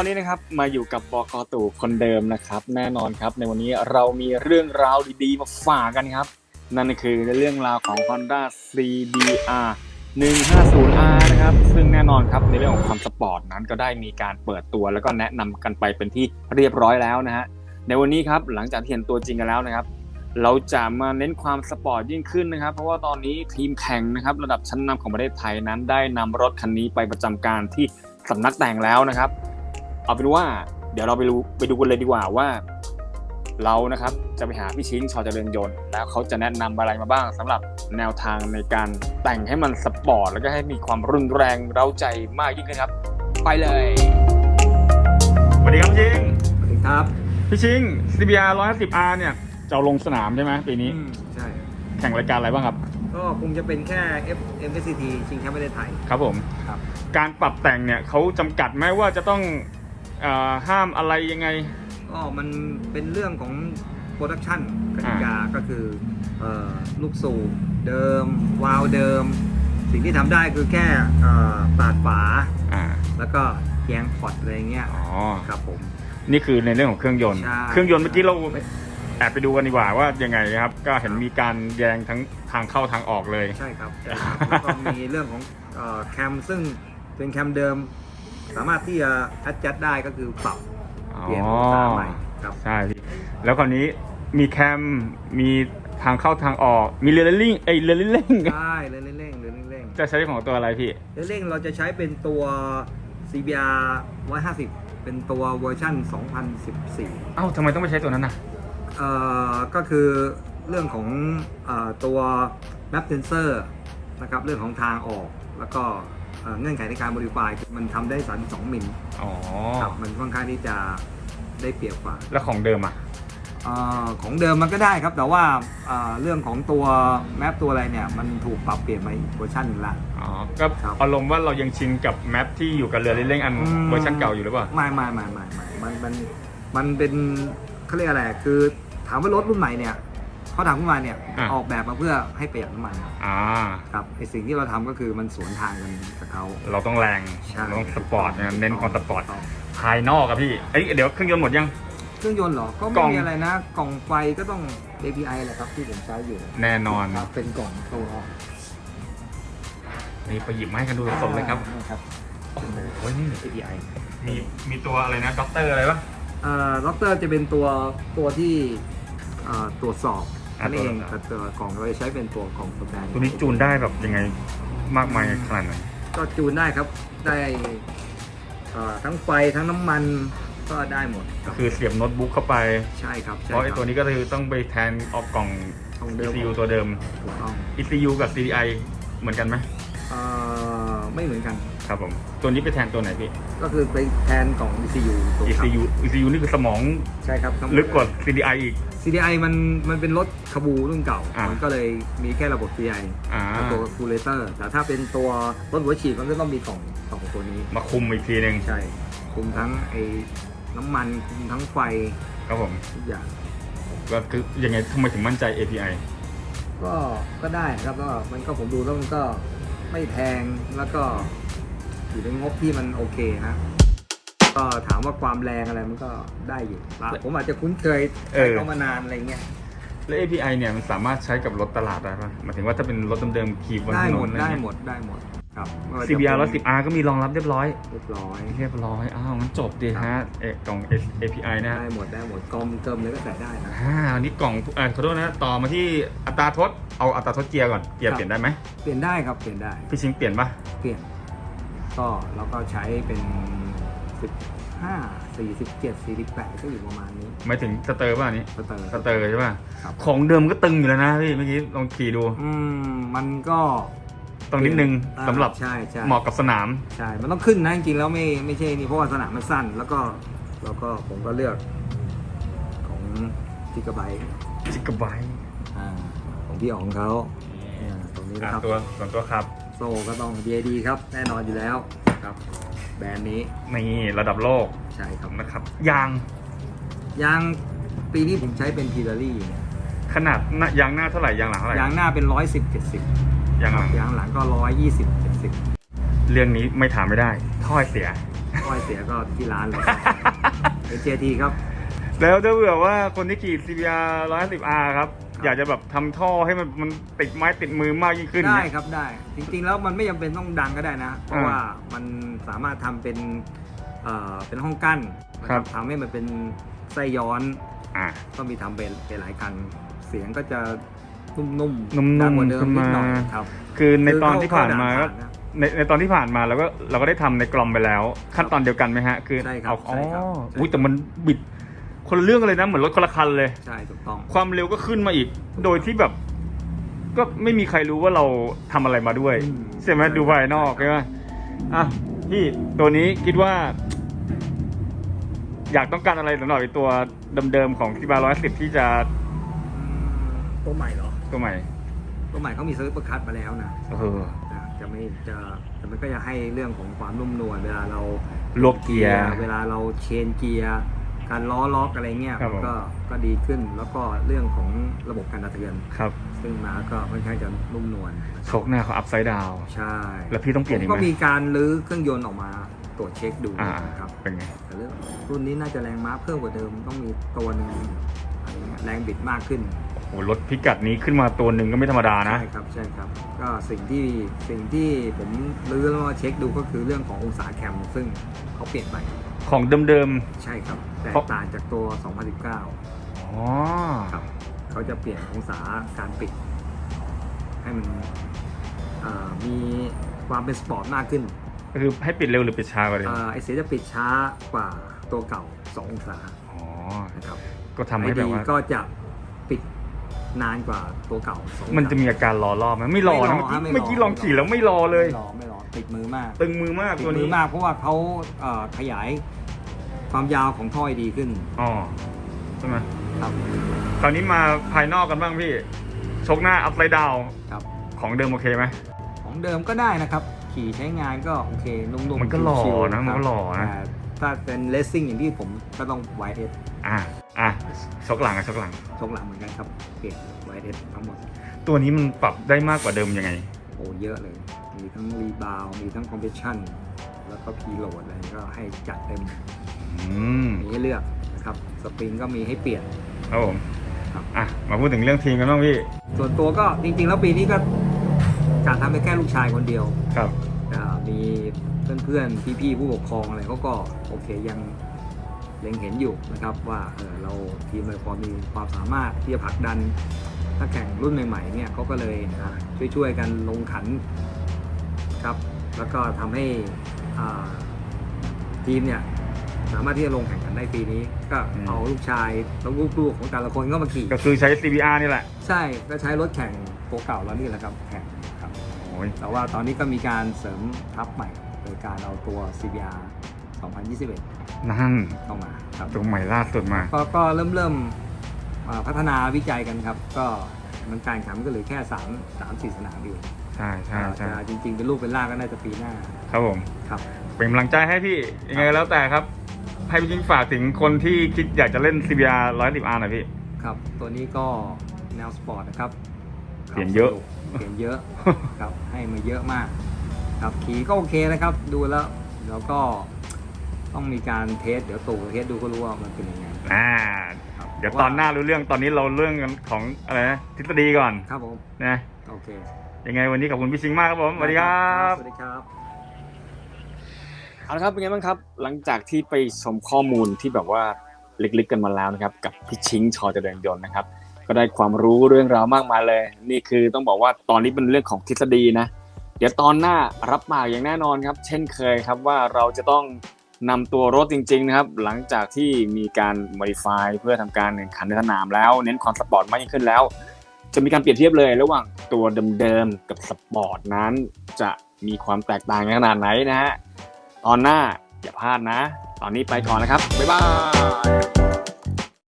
อนนี้นะครับมาอยู่กับบอกตู่คนเดิมนะครับ แน่นอนครับ ในวันนี้เรามีเรื่องราวดีๆมาฝากกันครับ นั่นคือเรื่องราวของ Honda CBR 150R นะครับ ซึ่งแน่นอนครับในเรื่องของความสปอร์ตนั้นก็ได้มีการเปิดตัวแล้วก็แนะนำกันไปเป็นที่เรียบร้อยแล้วนะฮะในวันนี้ครับหลังจากที่เห็นตัวจริงกันแล้วนะครับ เราจะมาเน้นความสปอร์ตยิ่งขึ้นนะครับ เพราะว่าตอนนี้ทีมแข่งนะครับระดับชั้นนำของประเทศไทยนั้นได้นำรถคันนี้ไปประจำการที่สำนักแต่งแล้วนะครับ เอาเป็นว่าเดี๋ยวเราไปดูไปดูกันเลยดีกว่าว่า เรานะครับจะไปหาพี่ชิงชอเจริญยนต์แล้วเขาจะแนะนำอะไรมาบ้างสำหรับแนวทางในการแต่งให้มันสปอร์ตแล้วก็ให้มีความรุนแรงเร้าใจมากยิ่งขึ้นครับ ไปเลยสวัสดีครับพี่ชิงสวัสดีครับพี่ชิง CBR 150R เนี่ยจะเอาลงสนามใช่ไหมปีนี้อืมใช่แข่งรายการอะไรบ้างครับ ก็คงจะเป็นแค่ F M S C T ชิงแชมป์ประเทศไทยครับผมครับการปรับแต่งเนี่ยเขาจำกัดไหมว่าจะต้องเออห้ามอะไรยังไง ก็มันเป็นเรื่องของโปรดักชันกติกาก็คือเอ่อลูกสูบเดิม วาล์วเดิม สิ่งที่ทำได้คือแค่เอ่อปาดฝา อ่า แล้วก็แยงพอร์ตอะไรเงี้ยอ๋อ ครับผม นี่คือในเรื่องของเครื่องยนต์ ใช่ เครื่องยนต์เมื่อกี้เราแอบไปดูกันดีกว่าว่ายังไงครับ ก็เห็นมีการแยงทั้งทางเข้าทางออกเลย ใช่ครับใช่ครับแล้วก็มีเรื่องของเอ่อแคมซึ่งเป็นแคมเดิม สามารถที่จะ adjust ได้ก็คือปรับอ๋อเปลี่ยนองศาใหม่ครับใช่พี่แล้วคราวนี้มีแคมมีทางเข้าทางออกมีเรือเร่งไอยเรือเร่งได้เร่งเร่งเร่งเร่งจะใช้ของตัวอะไรพี่เร่งเราจะใช้เป็นตัว CBR 150 เป็นตัวเวอร์ชัน2014 เอ้าทำไมต้องไปใช้ตัวนั้นน่ะเอ่อก็คือเรื่องของเออตัว map sensor นะครับเรื่องของทางออกแล้วก็ เอ่อเงื่อนไขในการ modify คือมันทำได้ 32 มิลอ๋อครับมันค่อนข้างที่จะได้เปรียบกว่า แล้วของเดิมอะเอ่อของเดิมมันก็ได้ครับ แต่ว่าเอ่อเรื่องของตัวแมปตัวอะไรเนี่ย มันถูกปรับเปลี่ยนมาอีกเวอร์ชันหนึงละอ๋อก็ครับอารมณ์ว่าเรายังชินกับแมปที่อยู่กับเรือเร่งอันอืมเวอร์ชันเก่าอยู่หรือเปล่าไม่ไม่ไม่ไม่ไม่มันมันมันเป็นเขาเรียกอะไรคือถามว่ารถรุ่นใหม่เนี่ย เขาถามขึ้นมาเนี่ยอะ ออกแบบมาเพื่อให้ประหยัดน้ำมันอ่า ครับไอสิ่งที่เราทำก็คือมันสวนทางกันกับเขา เราต้องแรง ใช่ เราต้องสปอร์ตนะเน้นความสปอร์ตถูกงภายนอกอะพี่เอ้ยเดี๋ยวเครื่องยนต์หมดยัง เครื่องยนต์เหรอ ก็กล่ไม่อง มีอะไรนะ กล่องไฟก็ต้อง API แหละครับที่ผมใช้อยู่แน่นอน ครับเป็นกล่องตัวนี่ไปหยิบมาให้กันดูสดๆเลยครับ ครับโอ้โหนี่ API มีมีตัวอะไรนะด็อกเตอร์อะไรปะ เอ่อด็อกเตอร์จะเป็นตัวตัวที่เอ่อตรวจสอบ อ่านั่นเองตรวจสอบแต่ตัวกล่องเราจะใช้เป็นตัวกล่องตัวแบรนด์ตัวนี้จูนได้แบบยังไงมากมายขนาดไหนก็จูนได้ครับได้เอ่อทั้งไฟทั้งน้ำมันก็ได้หมดครับคือเสียบโน้ตบุ๊กเข้าไปใช่ครับเพใช่ราะไอ้ครับตัวนี้ก็คือต้องไปแทนออกกล่องของเดิม ECU ตัวเดิมถูกต้อง ECU กับ CDI เหมือนกันไหมเอ่อไม่เหมือนกันครับผมตัวนี้ไปแทนตัวไหนพี่ก็คือไปแทนกล่อง ECU ตัวครับ ECU ECU นี่คือสมองใช่ครับทั้งหมดลึกกว่า CDI อีก CDI มันมันเป็นรถคาบูรุ่นเก่า อ่ามัมันก็เลยมีแค่ระบบ CDI อ่า กับตัวคูลเลเตอร์ แต่ถ้าเป็นตัวรถหัวฉีดมันก็ต้องมีกล่องกล่องตัวนี้ มาคุมอีกทีหนึ่งใช่ คุมทั้งไอ้น้ำมัน คุมทั้งไฟครับผมทุกอย่างก็คือยังไงทำไมถึงมั่นใจ API ก็ก็ได้ครับก็มันก็ผมดูแล้วมันก็ไม่แพงแล้วก็อยู่ในงบที่มันโอเคนะ ก็ถามว่าความแรงอะไรมันก็ได้อยู่ผมอาจจะคุ้นเคยเอใช้อเขามานานอะไรเงี้ยแล้ว API เนี่ยมันสามารถใช้กับรถตลาดได้ปะหมายถึงว่าถ้าเป็นรถเดิมๆขี่บนได้ถนหมนดอะไรได้เงี้ยหมดได้หมดครับไม่ว่าจะ CBR เป็น 110R ก็มีรองรับเรียบร้อย เรียบร้อยเรียบร้อยอ้าวงั้นจบดีฮะเอกกล่อง API นะฮะได้หมดได้หมดกลมเติมเลยก็ใส่ได้นะอ่าอันนี้กล่องอ่าขอโทษนะต่อมาที่อัตราทดเอาอัตราทดเกียร์ก่อนเกียร์ครับเปลี่ยนได้ไหมเปลี่ยนได้ครับเปลี่ยนได้พี่ชิงเปลี่ยนปะเปลี่ยนก็เราก็ใช้เป็น 15 47 48ก็อยู่ประมาณนี้หมายถึงสเตอร์ป่ะอันนี้สเตอร์ สเตอร์ใช่ป่ะครับ ของเดิมก็ตึงอยู่แล้วนะพี่เมื่อกี้ลองขี่ดูอืมมันก็ต้องนิดนึงอ่าสำหรับใช่ใช่เหมาะกับสนาม ใช่ มันต้องขึ้นนะจริงๆแล้วไม่ไม่ใช่นี่เพราะว่าสนามมันสั้น แล้วก็แล้วก็ผมก็เลือกของจิกะไบต์จิกไบต์อ่าของพี่อ๋องเขาอ่าตรงนี้นะครับ ตัวส่วนตัวครับ โซ่ก็ต้อง BAD ครับ แน่นอนอยู่แล้วครับ แบรนด์นี้นี่ระดับโลกใช่ครับนะครับยางยางปีนี้ผมใช้เป็นพีดารี่ขนาดหน้ายางหน้าเท่าไหร่ยางหลังเท่าไหร่ยางหน้าเป็น110 70ยางหลังยางหลังก็120 70เรื่องนี้ไม่ถามไม่ได้ท่อเสียก็ถ้อยเสียก็ที่ร้านเลยเจทีครับ แล้วถ้าเผื่อว่าคนที่ขี่ CBR 110R ครับ อยากจะแบบทำท่อให้มันมันติดไม้ติดมือมากยิ่งขึ้นได้เนี่ย ครับได้ จริงๆแล้วมันไม่จำเป็นต้องดังก็ได้นะ เพราะอ่าว่ามันสามารถทำเป็นเอ่อเป็นห้องกั้นนะครับ ทำให้มันเป็นไส้ย้อนอ่า ก็มีทำเป็นเป็นหลายคันเสียงก็จะนุ่มๆนุ่มๆดังกว่าเดิมขึ้นนิมาดหน่อยครับคือในตอนที่คืผ่านมาก็เข้ด่ะในในตอนที่ผ่านมาเราก็เราก็ได้ทำในกล่อมไปแล้ว ขั้นตอนเดียวกันไหมฮะ คือใช่ครับเอาอ๋อใช่ครับใช่อุ้ยแต่มันบิด คนละเรื่องกันเลยนะเหมือนรถคนละคันเลย ใช่ถูกต้อง ความเร็วก็ขึ้นมาอีก โดยที่แบบ ก็ไม่มีใครรู้ว่าเราทำอะไรมาด้วยอืม ใช่ไหมใช่ดูภายนอกใช่ใช่คไหรัมบอะพี่ตัวนี้คิดว่า อยากต้องการอะไรสำหรับไอ้ตัวเดิมๆของที่บาร้อยสิบที่จะอืมตัวใหม่เหรอ ตัวใหม่ตัวใหม่เขามีเซิร์ฟเปอร์คัตมาแล้วนะเออนะจะไม่จะแต่มันก็จะให้เรื่องของความนุ่มนวลเวลาเราลวกเกียร์ เวลาเราเชนเกียร์ การล้อล็อกอะไรเงี้ยครับผม ก็ก็ดีขึ้นแล้วก็เรื่องของระบบการกระเทือนครับซึ่งมาก็ค่อนข้างจะนุ่มนวลโชคหน้าเขาอัพไซด์ดาว ใช่แล้วพี่ต้องเปลี่ยนอีกก็ไหมมีการรื้อเครื่องยนต์ออกมาตรวจเช็คดูอ่านะครับ เป็นไง แต่เรื่องรุ่นนี้น่าจะแรงม้าเพิ่มกว่าเดิมต้องมีตัวหนึ่งอะไรเงี้ยแรงบิดมากขึ้น โอ้รถพิกัดนี้ขึ้นมาตัวหนึ่งก็ไม่ธรรมดานะ ใช่ครับใช่ครับ ก็สิ่งที่สิ่งที่ผมรื้อแล้วมาเช็คดูก็คือเรื่องขององศาแคม ซึ่งเขาเปลี่ยนไปของเดิมใช่ครับแตเพกราะต่างจากตัว 2019 ๆอ๋อครับเขาจะเปลี่ยนองศาการปิด ให้มันเอ่อมีความเป็นสปอร์ตมากขึ้นก็คือให้ปิดเร็วหรือปิดช้ากว่าเดิมเอ่อไอเสียจะปิดช้ากว่าตัวเก่า 2 องศาอ๋อนะครับก็ทำให้ไอแบบดีว่า ก็จะปิด นานกว่าตัวเก่าสององศามันจะมีอาการรอรอบไหมไม่รอนะไม่รอฮะเมื่อกี้ไม่รอลองขี่แล้วไม่รอเลย ไม่รอไม่รอติดมือมากตึงมือมากติดตัวมืนี้อมากเพราะว่าเขาเอ่อขยายความยาวของท่อยดีขึ้นอ๋อใช่ไหมครับคราวนี้มาภายนอกกันบ้างพี่ชกหน้าอัพไซด์ดาวครับ ของเดิมโอเคไหม ของเดิมก็ได้นะครับ ขี่ใช้งานก็โอเคนุ่มๆมันก็หล่อชิวๆนะมันก็ครับหล่อนะ แต่ถ้าเป็นเลสซิ่งอย่างที่ผมก็ต้องไวเอส อะอะชกหลังอะชกหลังช่วงหลังเหมือนกันครับเปลี่ยนไวเอสทั้งหมด ตัวนี้มันปรับได้มากกว่าเดิมยังไง โอ้เยอะเลย มีทั้งรีบาวมีทั้งคอมเพรสชันแล้วก็พีโหลดอะไรก็ให้จัดเต็ม อืมมีให้เลือกนะครับ สปริงก็มีให้เปลี่ยน ครับผมครับ อะมาพูดถึงเรื่องทีมกันบ้างพี่ส่วนตัวก็จริงๆ แล้วปีนี้ก็การทำเป็นแค่ลูกชายคนเดียวครับ อ่ามีเพื่อนๆ พี่ๆ ผู้ปกครองอะไรเขาก็โอเคยัง เล็งเห็นอยู่นะครับว่าเออเราทีมเราพอมีความสามารถที่จะผลักดันถ้าแข่งรุ่นใหม่ๆเนี่ยเขาก็เลยอ่าช่วยๆกันลงขันครับแล้วก็ทำให้อ่าทีมเนี่ยสามารถที่จะลงแข่งขันได้ปีนี้ก็อืมเอาลูกชายแล้วลูกๆของแต่ละคนก็มาขี่ก็คือใช้ CBR นี่แหละ ใช่ก็ใช้รถแข่งตัวเก่าแล้วนี่แหละครับแข่งครับโอ้ยแต่ว่าตอนนี้ก็มีการเสริมทัพใหม่ โดยการเอาตัว CBR 2021 นั่นเข้ามาครับตัวใหม่ล่าสุดมา ก็ก็เริ่มเริ่มอ่าพัฒนาวิจัยกันครับ ก็มันการแข่งก็เหลือแค่3 3 4สนามอยู่ใช่ใช่ใช่จะจริงๆเป็นลูกเป็นล่างก็น่าจะปีหน้า ครับผมครับเป็นกำลังใจให้พี่ยังไงแล้วแต่ครับ ให้พี่จิ้งฝากถึงคนที่คิดอยากจะเล่น CBR 110R หน่อยพี่ ครับ ตัวนี้ก็แนวสปอร์ตนะครับเปลี่ยนเยอะเปลี่ยนเยอะครับให้มาเยอะมาก ครับขี่ก็โอเคนะครับ ดูแล้วแล้วก็ ต้องมีการเทส เดี๋ยวตู่เทสดูก็รู้ว่ามันเป็นยังไง อ่า ครับเดี๋ยวตอนหน้ารู้เรื่องตอนนี้เราเรื่องของอะไรนะทฤษฎีก่อนครับผม นะโอเคยังไงวันนี้ขอบคุณพี่ชิงมากครับผมสวัสดีครับ สวัสดีครับ เอาละครับเป็นไงบ้างครับ หลังจากที่ไปชมข้อมูลที่แบบว่าลึกๆกันมาแล้วนะครับ กับพี่ชิงชอเจริญยนต์นะครับ ก็ได้ความรู้เรื่องราวมากมายเลย นี่คือต้องบอกว่าตอนนี้เป็นเรื่องของทฤษฎีนะ เดี๋ยวตอนหน้ารับปากอย่างแน่นอนครับ เช่นเคยครับว่าเราจะต้อง นำตัวรถจริงๆนะครับ หลังจากที่มีการ modify เพื่อทำการแข่งขันในสนามแล้ว เน้นความสปอร์ตมากยิ่งขึ้นแล้ว จะมีการเปรียบเทียบเลย ระหว่างตัวเดิมๆกับสปอร์ตนั้น จะมีความแตกต่างกันขนาดไหนนะฮะตอนหน้าอย่าพลาดนะ ตอนนี้ไปก่อนนะครับบ๊ายบาย